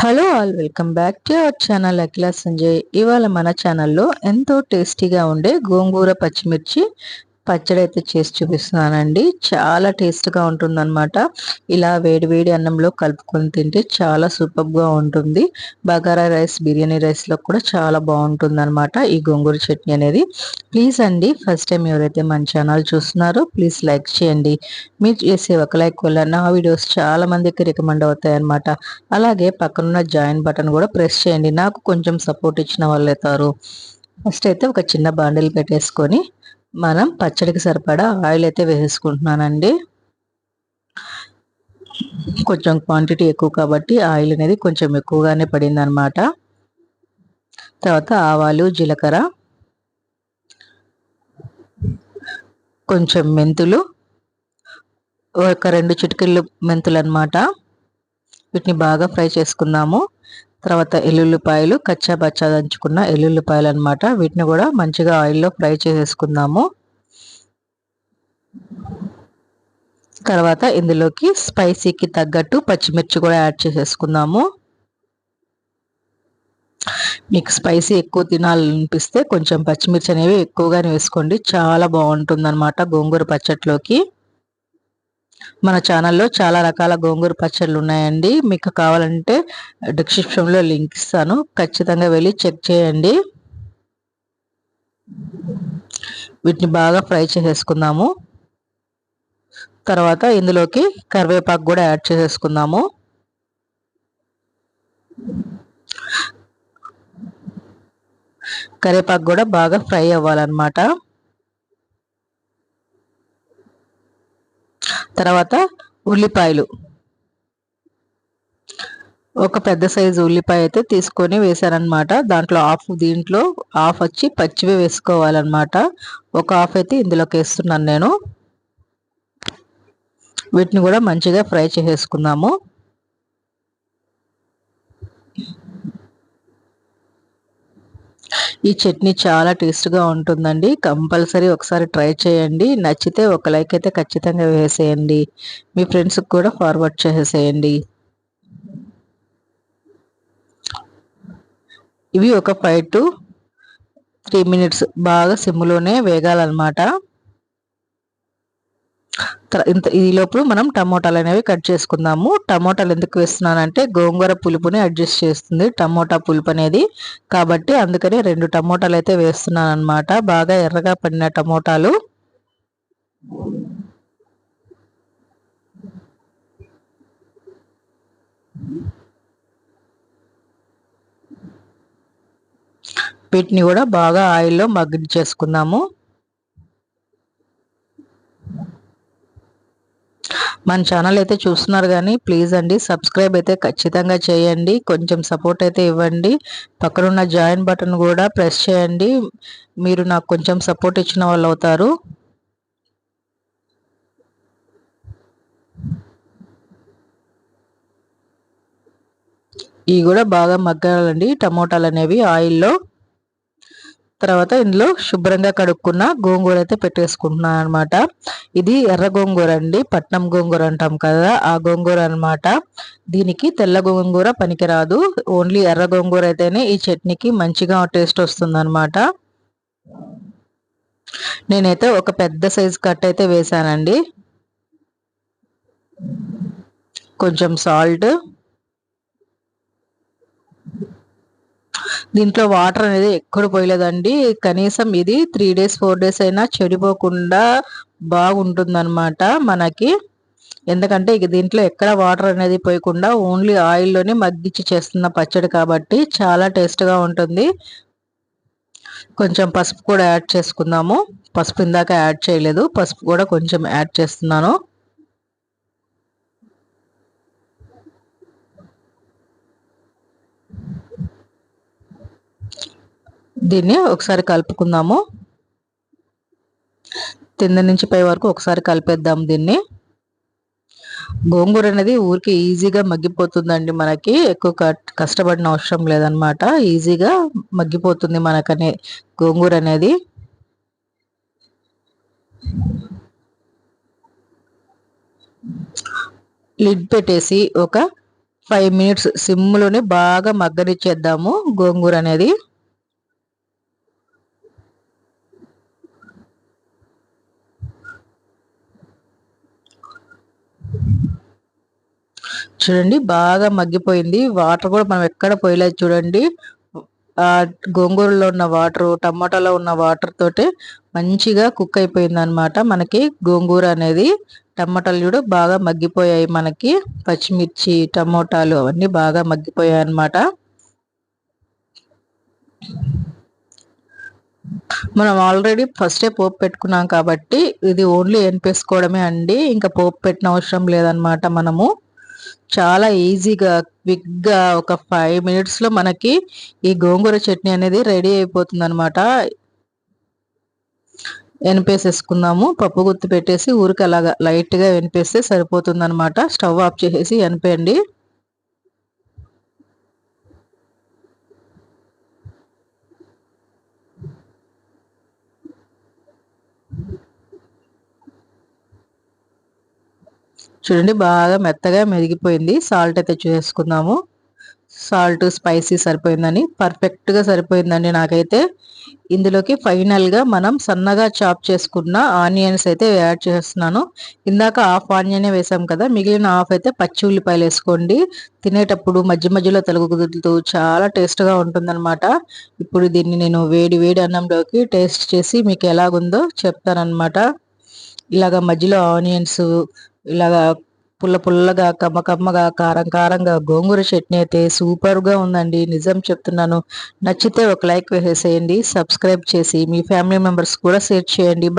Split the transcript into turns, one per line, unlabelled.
Hello all welcome back to our channel Akhila Sanjay ఇవాళ మన ఛానల్లో ఎంతో టేస్టీగా ఉండే గోంగూర పచ్చిమిర్చి పచ్చడి అయితే చేసి చూపిస్తున్నానండి. చాలా టేస్ట్గా ఉంటుందన్నమాట. ఇలా వేడి వేడి అన్నంలో కలుపుకొని తింటే చాలా సూపర్గా ఉంటుంది. బగారా రైస్ బిర్యానీ రైస్లో కూడా చాలా బాగుంటుంది అనమాట ఈ గోంగూర చట్నీ అనేది. ప్లీజ్ అండి ఫస్ట్ టైం ఎవరైతే మన ఛానల్ చూస్తున్నారో ప్లీజ్ లైక్ చేయండి. మీరు చేసే ఒక లైక్ వల్ల నా వీడియోస్ చాలా మందికి రికమెండ్ అవుతాయి అనమాట అలాగే పక్కనున్న జాయిన్ బటన్ కూడా ప్రెస్ చేయండి. నాకు కొంచెం సపోర్ట్ ఇచ్చిన వాళ్ళు అవుతారు ఫస్ట్ అయితే ఒక చిన్న బాండిల్ పెట్టేసుకొని మనం పచ్చడికి సరిపడా ఆయిల్ అయితే వేసేసుకుంటున్నానండి. కొంచెం క్వాంటిటీ ఎక్కువ కాబట్టి ఆయిల్ అనేది కొంచెం ఎక్కువగానే పడింది అనమాట తర్వాత ఆవాలు జీలకర్ర కొంచెం మెంతులు ఒక రెండు చిటికెళ్ళు మెంతులు అనమాట వీటిని బాగా ఫ్రై చేసుకుందాము. తర్వాత ఎల్లుల్లిపాయలు కచ్చా బచ్చా దంచుకున్న ఎల్లుల్లిపాయలు అనమాట వీటిని కూడా మంచిగా ఆయిల్లో ఫ్రై చేసేసుకుందాము. తర్వాత ఇందులోకి స్పైసీకి తగ్గట్టు పచ్చిమిర్చి కూడా యాడ్ చేసేసుకుందాము. మీకు స్పైసీ ఎక్కువ తినాలనిపిస్తే కొంచెం పచ్చిమిర్చి అనేవి ఎక్కువగానే వేసుకోండి. చాలా బాగుంటుంది అనమాట గోంగూర పచ్చట్లోకి. మన ఛానల్లో చాలా రకాల గోంగూర పచ్చళ్ళు ఉన్నాయండి. మీకు కావాలంటే డిస్క్రిప్షన్లో లింక్ ఇస్తాను. ఖచ్చితంగా వెళ్ళి చెక్ చేయండి. వీటిని బాగా ఫ్రై చేసేసుకుందాము. తర్వాత ఇందులోకి కరివేపాకు కూడా యాడ్ చేసేసుకుందాము. కరివేపాకు కూడా బాగా ఫ్రై అవ్వాలన్నమాట. తర్వాత ఉల్లిపాయలు. ఒక పెద్ద సైజు ఉల్లిపాయ అయితే తీసుకొని వేసారనమాట దాంట్లో హాఫ్ దీంట్లో హాఫ్ వచ్చి పచ్చివి వేసుకోవాలన్నమాట. ఒక హాఫ్ అయితే ఇందులోకి వేస్తున్నాను నేను. వీటిని కూడా మంచిగా ఫ్రై చేసేసుకుందాము. ఈ చట్నీ చాలా టేస్ట్గా ఉంటుందండి. కంపల్సరీ ఒకసారి ట్రై చేయండి. నచ్చితే ఒక లైక్ అయితే ఖచ్చితంగా వేసేయండి. మీ ఫ్రెండ్స్కి కూడా ఫార్వర్డ్ చేసేసేయండి ఇవి ఒక ఫైవ్ టు త్రీ మినిట్స్ బాగా సిమ్లోనే వేగాలన్నమాట. ఇంత ఈ లోపు మనం టమోటాలు అనేవి కట్ చేసుకుందాము. టమోటాలు ఎందుకు వేస్తున్నానంటే గోంగూర పులుపుని అడ్జస్ట్ చేస్తుంది టమోటా పులుపు అనేది. కాబట్టి అందుకని రెండు టమోటాలు అయితే వేస్తున్నాను అనమాట బాగా ఎర్రగా పడిన టమోటాలు. వీటిని కూడా బాగా ఆయిల్లో చేసుకుందాము మన ఛానల్ అయితే చూస్తున్నారు కానీ ప్లీజ్ అండి సబ్స్క్రైబ్ అయితే ఖచ్చితంగా చేయండి. కొంచెం సపోర్ట్ అయితే ఇవ్వండి. పక్కనున్న జాయిన్ బటన్ కూడా ప్రెస్ చేయండి. మీరు నాకు కొంచెం సపోర్ట్ ఇచ్చిన వాళ్ళు అవుతారు. ఇవి కూడా బాగా మగ్గాలండి. టమోటాలు అనేవి ఆయిల్లో తర్వాత ఇందులో శుభ్రంగా కడుక్కున్న గోంగూర అయితే పెట్టేసుకుంటున్నాను అనమాట ఇది ఎర్ర గోంగూర అండి. పట్నం గోంగూర అంటాం కదా ఆ గోంగూర అనమాట దీనికి తెల్ల గోంగూర పనికిరాదు. ఓన్లీ ఎర్ర గోంగూర అయితేనే ఈ చట్నీకి మంచిగా టేస్ట్ వస్తుందన్నమాట. నేనైతే ఒక పెద్ద సైజు కట్ అయితే వేసానండి కొంచెం సాల్ట్ దీంట్లో వాటర్ అనేది ఎక్కడ పోయలేదండి. కనీసం ఇది త్రీ డేస్ ఫోర్ డేస్ అయినా చెడిపోకుండా బాగుంటుందన్నమాట మనకి. ఎందుకంటే ఇక దీంట్లో ఎక్కడ వాటర్ అనేది పోయకుండా ఓన్లీ ఆయిల్లోనే మగ్గిచ్చి చేస్తున్న పచ్చడి కాబట్టి చాలా టేస్ట్గా ఉంటుంది. కొంచెం పసుపు కూడా యాడ్ చేసుకుందాము. పసుపు ఇందాక యాడ్ చేయలేదు. పసుపు కూడా కొంచెం యాడ్ చేస్తున్నాను. దీన్ని ఒకసారి కలుపుకుందాము. కింద నుంచి పై వరకు ఒకసారి కలిపేద్దాం దీన్ని. గోంగూర అనేది ఊరికి ఈజీగా మగ్గిపోతుందండి మనకి. ఎక్కువ కష్టపడిన అవసరం లేదనమాట. ఈజీగా మగ్గిపోతుంది మనకనే గోంగూర అనేది. లిడ్ పెట్టేసి ఒక ఫైవ్ మినిట్స్ సిమ్లోనే బాగా మగ్గనిచ్చేద్దాము గోంగూర అనేది. చూడండి బాగా మగ్గిపోయింది. వాటర్ కూడా మనం ఎక్కడ పోయలేదు చూడండి. ఆ గోంగూరలో ఉన్న వాటర్ టమాటాలో ఉన్న వాటర్ తోటి మంచిగా కుక్ అయిపోయింది అనమాట మనకి గోంగూర అనేది. టమాటాలు కూడా బాగా మగ్గిపోయాయి మనకి. పచ్చిమిర్చి టమోటాలు అవన్నీ బాగా మగ్గిపోయాయి అనమాట మనం ఆల్రెడీ ఫస్టే పోపు పెట్టుకున్నాం కాబట్టి ఇది ఓన్లీ ఎనిపేసుకోవడమే అండి. ఇంకా పోపు పెట్టిన అవసరం లేదనమాట మనము. చాలా ఈజీగా క్విక్గా ఒక ఫైవ్ మినిట్స్లో మనకి ఈ గోంగూర చట్నీ అనేది రెడీ అయిపోతుంది అనమాట వెనిపేసేసుకుందాము పప్పు గుత్తి పెట్టేసి ఊరికి అలాగా లైట్గా వెనిపేస్తే సరిపోతుంది అనమాట స్టవ్ ఆఫ్ చేసేసి వెనిపేయండి చూడండి బాగా మెత్తగా మెదిగిపోయింది సాల్ట్ అయితే చేసుకుందాము సాల్ట్ స్పైసీ సరిపోయిందని పర్ఫెక్ట్గా సరిపోయిందండి నాకైతే. ఇందులోకి ఫైనల్గా మనం సన్నగా చాప్ చేసుకున్న ఆనియన్స్ అయితే యాడ్ చేస్తున్నాను. ఇందాక హాఫ్ ఆనియనే వేసాం కదా మిగిలిన హాఫ్ అయితే పచ్చి ఉల్లిపాయలు వేసుకోండి. తినేటప్పుడు మధ్య మధ్యలో తెలుగు కుదురుతూ చాలా టేస్ట్గా ఉంటుందన్నమాట. ఇప్పుడు దీన్ని నేను వేడి వేడి అన్నంలోకి టేస్ట్ చేసి మీకు ఎలాగుందో చెప్తానమాట ఇలాగ మధ్యలో ఆనియన్స్ ఇలాగా పుల్ల పుల్లగా కమ్మ కమ్మగా కారం కారంగా గోంగూర చట్నీ అయితే సూపర్గా ఉందండి. నిజం చెప్తున్నాను. నచ్చితే ఒక లైక్ వేసేసేయండి సబ్స్క్రైబ్ చేసి మీ ఫ్యామిలీ మెంబర్స్ కూడా షేర్ చేయండి.